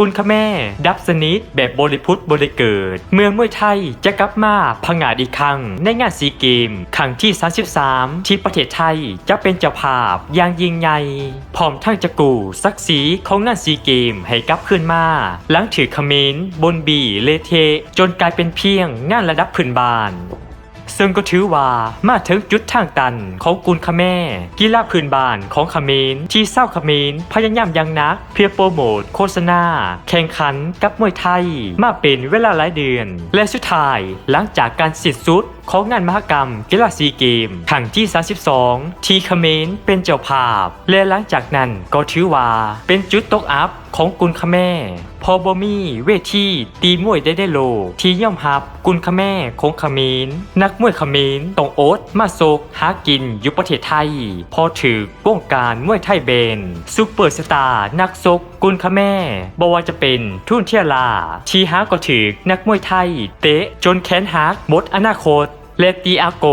กุลขแม่ ดับสนิทแบบบริพุทธบริเกิด เมื่อมวยไทยจะกลับมาพังาดอีกครั้ง ในงานซีเกมครั้งที่ 33 ที่ประเทศไทยจะเป็นเจ้าภาพอย่างยิ่งใหญ่พร้อมทั้งจะกูศักดิ์ศรีของงานซีเกมให้กลับขึ้นมา หลังถือคเขมนบนบีเลเท จนกลายเป็นเพียงงานระดับพื้นบ้าน ซึ่งก็ถือว่ามาถึงจุดทางตันของกุลคแม่ กีฬาพื้นบ้านของขมินที่เศร้าขมินพยายามอยังนัก เพื่อโปรโมทโฆษณา แข่งขันกับมวยไทย มาเป็นเวลาหลายเดือน และสุดท้ายหลังจากการสิ้นสุด ของงานมหกรรมกีฬาซีเกมครั้งที่ 32 ที่เขมรเป็นเจ้าภาพ และหลังจากนั้นก็ถือว่าเป็นจุดตกอัพของกุลคแม่พอบอมีเวทีตีมวยได้ได้โล ที่ย่อมหับกุลคแม่ของเขมรนักมวยเขมรต้องโอ๊ตมาโศกหากินอยู่ประเทศไทย พอถือวงการมวยไทยเบนซูเปอร์สตาร์นักซกกุลคแม่บว่าจะเป็นทุ่นเทียลาชีฮาก็ถือนักมวยไทย เตะจนแขนหักหมดอนาคต เลติอาโก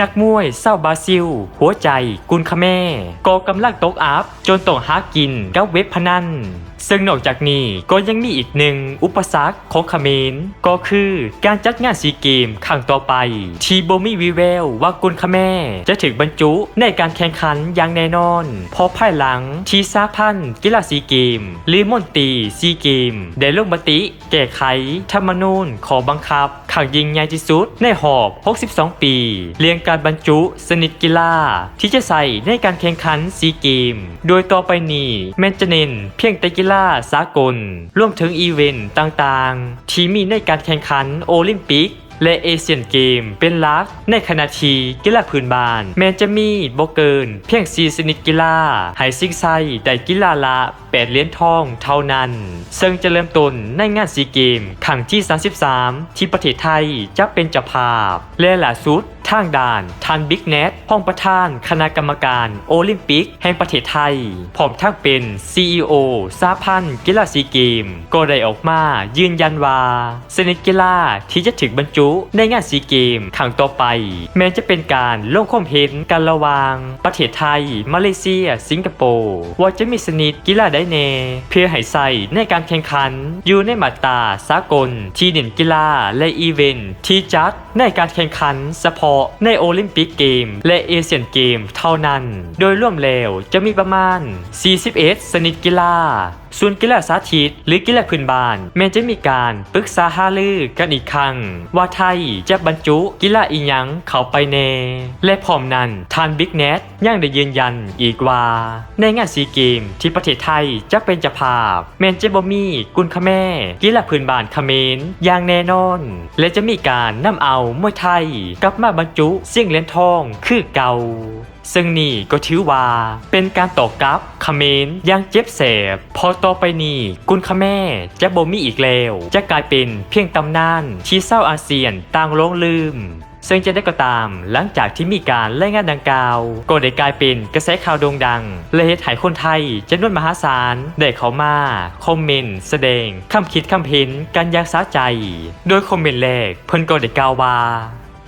นักมวยเศร้าบราซิล หัวใจกุนคแม่ก็กำลังตกอัพ จนต้องหากินกับเว็บพนันซึ่งนอกจากนี้ก็ยังมีอีกหนึ่งอุปสรรคของเขมรก็คือการจัดงานซีเกมครั้งต่อไป ที่โบมีวีแววว่ากุนคแม่จะถึงบรรจุในการแข่งขันอย่างแน่นอนเพอภายหลังทีซาพันกีฬาซีเกมหรือมนตีซีเกม ได้ลงมติแก้ไขธรรมนูญขอบังคับ ขังยิงใหญ่ที่สุดในหอบ 62 ปี เรียงการบรรจุสนิทกีฬาที่จะใส่ในการแข่งขันซีเกม โดยต่อไปนี้แมนจะเน้นเพียงแต่กีฬาสากลรวมถึงอีเวนต์ต่างๆ ที่มีในการแข่งขันโอลิมปิก และเอเชียนเกมเป็นหลัก ในขณะที่กีฬาพื้นบ้าน แม้จะมีบ่เกิน เพียงสีชนิดกีฬาให้ซิงไซได้กีฬาละ8เหรียญทองเท่านั้น ซึ่งจะเริ่มต้นในงานซีเกมครั้งที่ 33 ที่ประเทศไทยจะเป็นเจ้าภาพ และล่าสุดทางด่านทันบิ๊กเนทห้องประธานคณะกรรมการโอลิมปิก แห่งประเทศไทย พร้อมทั้งเป็น CEO สาพันธ์กีฬาซีเกม ก็ได้ออกมายืนยันว่าสนิทกีฬาที่จะถึงบรรจุในงานซีเกมครั้งต่อไป แม้จะเป็นการลงความเห็นกันระวาง ประเทศไทย มาเลเซีย สิงคโปร์ว่าจะมีสนิทกีฬาได้แน่เพื่อให้ใส่ในการแข่งขัน อยู่ในมาตราสากล ที่เด่นกีฬาและอีเวนท์ที่จัดในการแข่งขันเฉพาะในโอลิมปิกเกม และเอเชียนเกมเท่านั้น โดยร่วมแล้วจะมีประมาณ 41 สนิทกีฬา ส่วนกีฬาสาธิต หรือกีฬาพื้นบ้านแม้จะมีการปรึกษาหารือกันอีกครั้ง ว่าไทยจะบรรจุกีฬาอีหยังเข้าไปแน่และพร้อมนั้นทานบิ๊กเนทยังได้ยืนยันอีกว่า ในงานซีเกมที่ประเทศไทยจะเป็นเจ้าภาพ แมนเจบมีกุลคแม่ กีฬาพื้นบ้านเขมรอย่างแน่นอน และจะมีการนำเอามวยไทย กลับมาบรรจุเสี่ยงเหรียญทองคือเก่า ซึ่งนี่ก็ถือว่า เป็นการตอกกลับเขมรอย่างเจ็บแสบ พอต่อไปนี้กุลคแม่จะบ่มีอีกแล้ว จะกลายเป็นเพียงตำนานที่เศร้าอาเซียนต่างลงลืมซึ่งจะได้ก็ตามหลังจากที่มีการรายงานดังกล่าวก็ได้กลายเป็นกระแสข่าวโด่งดัง และเหตุให้คนไทยจำนวนมหาศาลได้เข้ามาคอมเมนต์แสดงคำคิดคำเห็นกันอย่างสะใจ โดยคอมเมนต์แรกเพิ่นก็ได้กล่าวว่า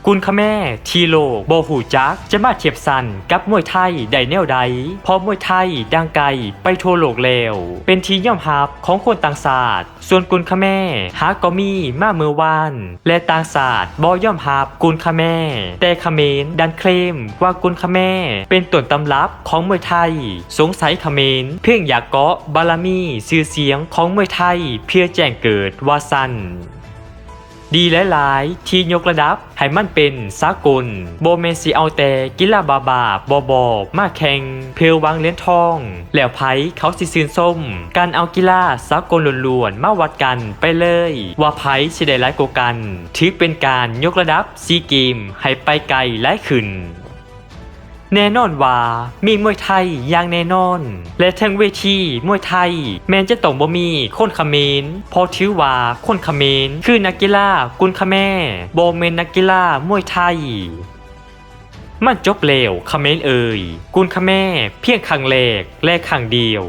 กุลคแม่ทีโลโบหูจัก จะมาเทียบสันกับมวยไทยได้แนวใดเพราะมวยไทยดังไกลไปทั่วโลกแล้ว เป็นที่ยอมรับของคนต่างศาสตร์ ส่วนกุลคแม่หาก็มีมาเมื่อวาน และต่างศาสตร์บ่ยอมรับกุลคแม่ แต่เมรดันเคลมว่ากุลคแม่ เป็นต้นตำรับของมวยไทย สงสัยเมรเพียงอยากเกาะบารมีชื่อเสียงของมวยไทยเพื่อแจ้งเกิดว่าสั้น ดีหลายๆที่ยกระดับ ให้มันเป็นสากลโบเมนสิเอาแต่กีฬาบาบาบอบอมาแข่งเพื่อวังเลี้ยนทอง แล้วไพเขาสิซื่นส้ม การเอากีฬาสากลล้วนๆมาวัดกันไปเลย ว่าไพสิได้หลายกว่ากัน ถือเป็นการยกระดับซีเกมให้ไปไกลและขึ้น แน่นอนว่ามีมวยไทยอย่างแน่นอน และทั้งเวทีมวยไทย แม้จะต้องบ่มีคนเขมรเพอถือว่าคนเขมรคือนักกีฬากุนขแม่โบเมนนักกีฬามวยไทยมันจบเร็วเขมรเอ่ยกุนขแม่เพียงครั้งแรกและครั้งเดียว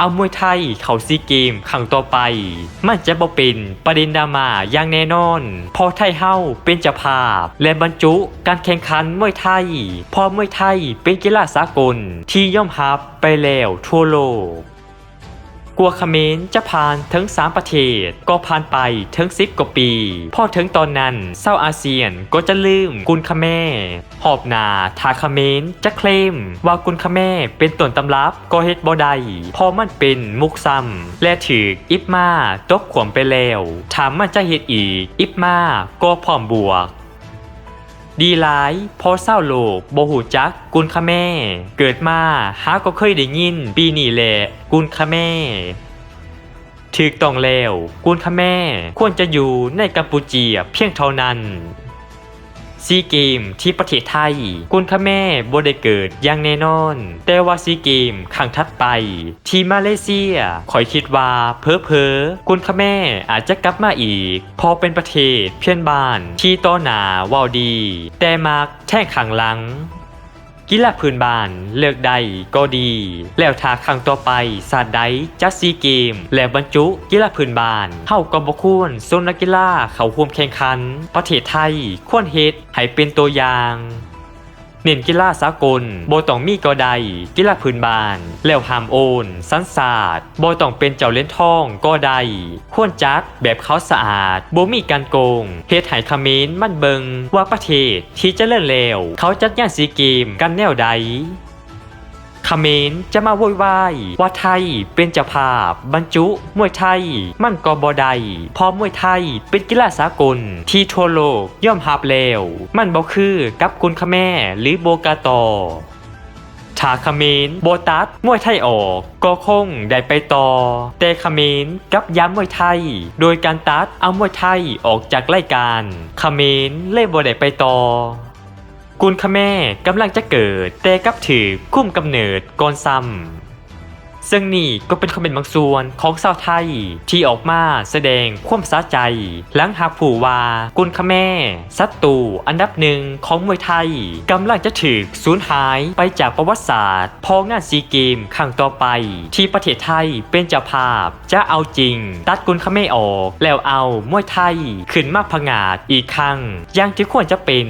เอามวยไทยเขาซีเกมขังต่อไป มันจะบ่เป็นประเด็นดราม่าอย่างแน่นอน พอไทยเฮาเป็นเจ้าภาพ และบรรจุการแข่งขันมวยไทย พอมวยไทยเป็นกีฬาสากลที่ย่อมรับไปแล้วทั่วโลก กลัวเขมรจะผ่านถึง3 ประเทศ ก็ผ่านไปถึง10 กว่าปี พอถึงตอนนั้นเศร้าอาเซียนก็จะลืมกุนคาแม่หอบนาทาเขมรจะเคลม ว่ากุนคาแม่เป็นต้นตำรับก็เฮ็ดบ่ได้พอมันเป็นมุกซ้ำและถืออิบมาตกขวมไปแล้วถามมันจะเฮ็ดอีก อิบมาก็พร้อมบวก ดีหลายพอเศร้าโลกบ่หูจัก กุนคาแม่ เกิดมาฮาก็เคยได้ยิน ปีนี่แหละกุนคาแม่ถึกต้องแล้วกุนคาแม่ ควรจะอยู่ในกัมพูเจียเพียงเท่านั้น ซีเกมที่ประเทศไทยกุนคาแม่บ่ได้เกิดอย่างแน่นอน แต่ว่าซีเกมครั้งถัดไป ที่มาเลเซียขอยคิดว่าเพอเพอกุนคาแม่อาจจะกลับมาอีก พอเป็นประเทศเพื่อนบ้านที่ต้อหนาเว้าดี แต่มักแท่งขังหลัง กีฬาพื้นบ้านเลือกใดก็ดี แล้วถ้าครั้งต่อไปศาสตร์ใดจัดซีเกม และบรรจุกีฬาพื้นบ้านเฮากับ่ควรโซนนักกีฬาเขาร่วมแข่งขัน ประเทศไทยควรเฮ็ดให้เป็นตัวอย่าง เน้นกีฬาสากลโบต้องมีก็ได้กีฬาพื้นบ้าน แล้วหามโอน สันศาสตร์บ่ต้องเป็นเจ้าเล่นทองก็ได้ควรจัดแบบเขาสะอาดโบมีการโกงเฮ็ดให้เขมรมันเบิงว่าประเทศที่จเจริญแล้ว เขาจัดงานสีเกมกันแนวใด เขมรจะมาโวยวายว่าไทยเป็นเจ้าภาพ บรรจุมวยไทย มันก็บ่ได้พอมวยไทยเป็นกีฬาสากล ที่ทั่วโลกย่อมรับแล้ว มันบ่คือกับกุนคาแม่หรือโบกาตอถ้าเมรโบตัสมวยไทยออก ก็คงได้ไปต่อ แต่เมรกลับย้ำมวยไทย โดยการตัดเอามวยไทยออกจากรายการเมรเล่บ่ได้ไปต่อ กุลคแม่กำลังจะเกิด แต่กับถือคุ้มกำเนิดก่อนซ้ำซึ่งนี่ก็เป็นคอมเมนต์บางส่วนของชาวไทย ที่ออกมาแสดงความสะใจ หลังหากผู้ว่ากุลคแม่ศัตรูอันดับหนึ่งของมวยไทยกำลังจะถูกสูญหายไปจากประวัติศาสตร์พองานซีเกมครั้งต่อไป ที่ประเทศไทยเป็นเจ้าภาพจะเอาจริง ตัดกุลคแม่ออกแล้วเอามวยไทยขึ้นมาผงาดอีกครั้งอย่างที่ควรจะเป็น